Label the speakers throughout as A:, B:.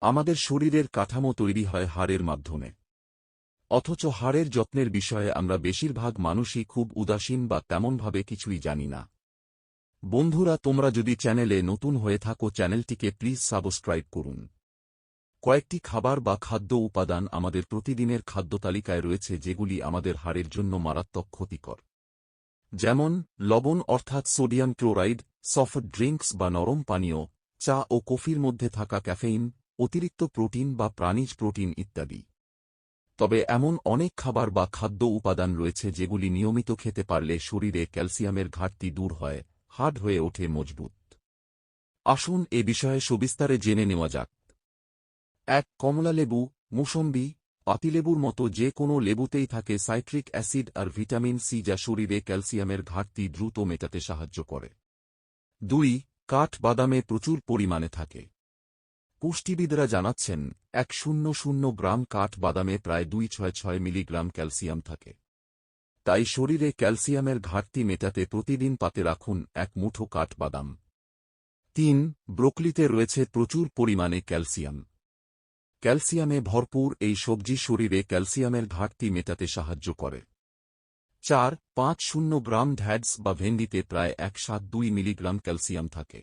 A: আমাদের শরীরের কাঠামো তৈরি হয় হাড়ের মাধ্যমে। অথচ হাড়ের যত্নের বিষয়ে আমরা বেশিরভাগ মানুষই খুব উদাসীন বা তেমনভাবে কিছুই জানি না। বন্ধুরা, তোমরা যদি চ্যানেলে নতুন হয়ে থাকো, চ্যানেলটিকে প্লিজ সাবস্ক্রাইব করুন। কয়েকটি খাবার বা খাদ্য উপাদান আমাদের প্রতিদিনের খাদ্য তালিকায় রয়েছে যেগুলি আমাদের হাড়ের জন্য মারাত্মক ক্ষতিকর। যেমন, লবণ অর্থাৎ সোডিয়াম ক্লোরাইড, সফট ড্রিঙ্কস বা নরম পানীয়, চা ও কফির মধ্যে থাকা ক্যাফেইন অতিরিক্ত প্রোটিন বা প্রাণীজ প্রোটিন ইত্যাদি। তবে এমন অনেক খাবার বা খাদ্য উপাদান রয়েছে যেগুলি নিয়মিত খেতে পারলে শরীরে ক্যালসিয়ামের ঘাটতি দূর হয়, হার্ড হয়ে ওঠে মজবুত। আসুন এ বিষয়ে সবিস্তারে জেনে নেওয়া যাক। এক, কমলা লেবু, মুসম্বি, পাতিলেবুর মতো যে কোনো লেবুতেই থাকে সাইট্রিক অ্যাসিড আর ভিটামিন সি যা শরীরে ক্যালসিয়ামের ঘাটতি দ্রুত মেটাতে সাহায্য করে। দুই কাঠ বাদামে প্রচুর পরিমাণে থাকে। পুষ্টিবিদরা জানাচ্ছেন, এক শূন্য শূন্য গ্রাম কাঠ বাদামে প্রায় দুই ছয় ছয় মিলিগ্রাম ক্যালসিয়াম থাকে। তাই শরীরে ক্যালসিয়ামের ঘাটতি মেটাতে প্রতিদিন পাতে রাখুন এক মুঠো কাঠ বাদাম। তিন, ব্রোকলিতে রয়েছে প্রচুর পরিমাণে ক্যালসিয়াম। ক্যালসিয়ামে ভরপুর এই সবজি শরীরে ক্যালসিয়ামের ঘাটতি মেটাতে সাহায্য করে। চার, পাঁচ শূন্য গ্রাম ঢ্যাডস বা ভেন্ডিতে প্রায় এক সাত দুই মিলিগ্রাম ক্যালসিয়াম থাকে।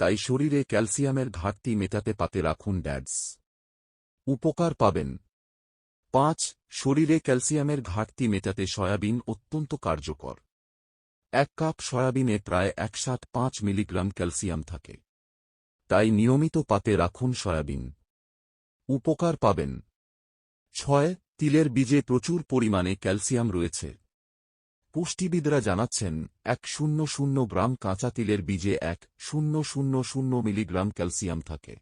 A: তাই শরীরে ক্যালসিয়ামের ঘাটতি মেটাতে পাতে রাখুন ড্যাডস। উপকার পাবেন। পাঁচ, শরীরে ক্যালসিয়ামের ঘাটতি মেটাতে সয়াবিন অত্যন্ত কার্যকর। এক কাপ সয়াবিনে প্রায় এক সাত পাঁচ মিলিগ্রাম ক্যালসিয়াম থাকে। তাই নিয়মিত পাতে রাখুন সয়াবিন। উপকার পাবেন। ছয়, তিলের বীজে প্রচুর পরিমাণে ক্যালসিয়াম রয়েছে। পুষ্টিবিদরা জানাচ্ছেন, এক শূন্য শূন্য গ্রাম কাঁচা তিলের বীজে এক শূন্য শূন্য শূন্য মিলিগ্রাম ক্যালসিয়াম থাকে।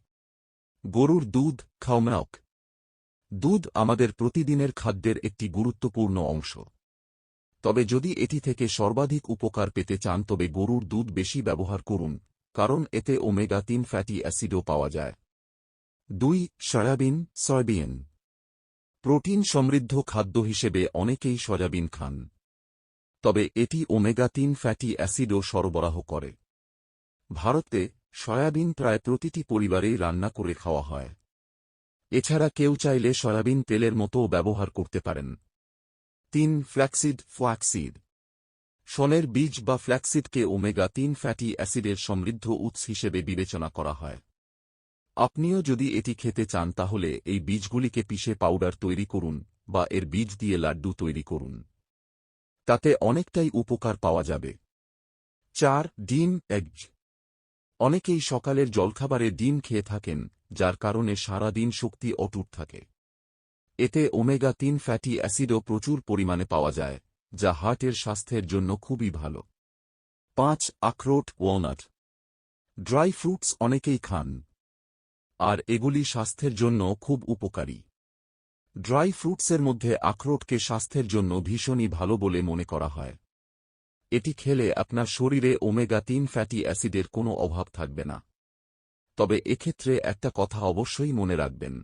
A: গরুর দুধ খাওয়াক দুধ আমাদের প্রতিদিনের খাদ্যের একটি গুরুত্বপূর্ণ অংশ। তবে যদি এটি থেকে সর্বাধিক উপকার পেতে চান, তবে গরুর দুধ বেশি ব্যবহার করুন, কারণ এতে ওমেগা তিন ফ্যাটি অ্যাসিডও পাওয়া যায়। দুই, সয়াবিন সয়াবিন। প্রোটিন সমৃদ্ধ খাদ্য হিসেবে অনেকেই সয়াবিন খান। তবে এটি ওমেগা তিন ফ্যাটি অ্যাসিডও সরবরাহ করে। ভারতে সয়াবিন প্রায় প্রতিটি পরিবারেই রান্না করে খাওয়া হয়। এছাড়া কেউ চাইলে সয়াবিন তেলের মতো ব্যবহার করতে পারেন। তিন ফ্ল্যাক্সিড ফ্ল্যাক্সিড। শনের বীজ বা ফ্ল্যাক্সিডকে ওমেগা তিন ফ্যাটি অ্যাসিডের সমৃদ্ধ উৎস হিসেবে বিবেচনা করা হয়। আপনিও যদি এটি খেতে চান তাহলে এই বীজগুলিকে পিষে পাউডার তৈরি করুন বা এর বীজ দিয়ে লাড্ডু তৈরি করুন। তাতে অনেকটাই উপকার পাওয়া যাবে। চার, ডিম এগজ অনেকেই সকালের জলখাবারে ডিম খেয়ে থাকেন, যার কারণে সারা দিন শক্তি অটুট থাকে। এতে ওমেগা তিন ফ্যাটি অ্যাসিডও প্রচুর পরিমাণে পাওয়া যায়, যা হার্টের স্বাস্থ্যের জন্য খুবই ভালো। পাঁচ, আখরোট ওয়ালনাট ড্রাই ফ্রুটস অনেকেই খান, আর এগুলি স্বাস্থ্যের জন্য খুব উপকারী। ড্রাই ফ্রুটসের মধ্যে আখরোটকে স্বাস্থ্যের জন্য ভীষণই ভালো বলে মনে করা হয়। এটি খেলে আপনার শরীরে ওমেগা তিন ফ্যাটি অ্যাসিডের কোনো অভাব থাকবে না। তবে এক্ষেত্রে একটা কথা অবশ্যই মনে রাখবেন।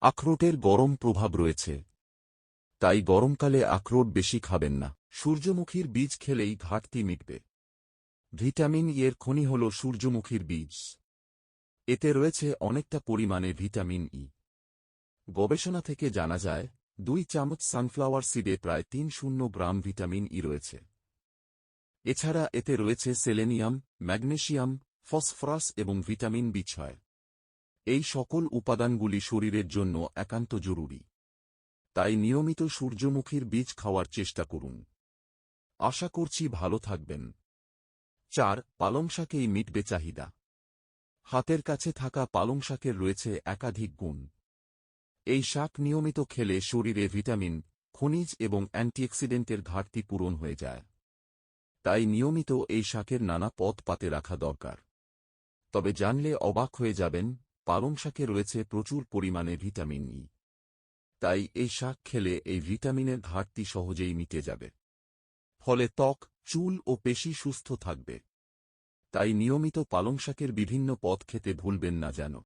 A: আখরোটের গরম প্রভাব রয়েছে। তাই গরমকালে আখরোট বেশি খাবেন না। সূর্যমুখীর বীজ খেলেই ঘাটতি মিটবে। ভিটামিন এর খনি হল সূর্যমুখীর বীজ। এতে রয়েছে অনেকটা পরিমাণে ভিটামিন ই গবেষণা থেকে জানা যায়, দুই চামচ সানফ্লাওয়ার সিডে প্রায় তিন শূন্য গ্রাম ভিটামিন ই রয়েছে। এছাড়া এতে রয়েছে সেলেনিয়াম, ম্যাগনেশিয়াম, ফসফরাস এবং ভিটামিন বি ছয়। এই সকল উপাদানগুলি শরীরের জন্য একান্ত জরুরি। তাই নিয়মিত সূর্যমুখীর বীজ খাওয়ার চেষ্টা করুন। আশা করছি ভালো থাকবেন। চার, পালং শাকেই মিটবে চাহিদা। হাতের কাছে থাকা পালং শাকের রয়েছে একাধিক গুণ। এই শাক নিয়মিত খেলে শরীরে ভিটামিন, খনিজ এবং অ্যান্টিঅক্সিডেন্টের ঘাটতি পূরণ হয়ে যায়। তাই নিয়মিত এই শাকের নানা পথ পাতে রাখা দরকার। তবে জানলে অবাক হয়ে যাবেন, পালং শাকে রয়েছে প্রচুর পরিমাণে ভিটামিন ই। তাই এই শাক খেলে এই ভিটামিনের ঘাটতি সহজেই মিটে যাবে। ফলে ত্বক, চুল ও পেশি সুস্থ থাকবে। তাই নিয়মিত পালং শাকের বিভিন্ন পদ খেতে ভুলবেন না যেন।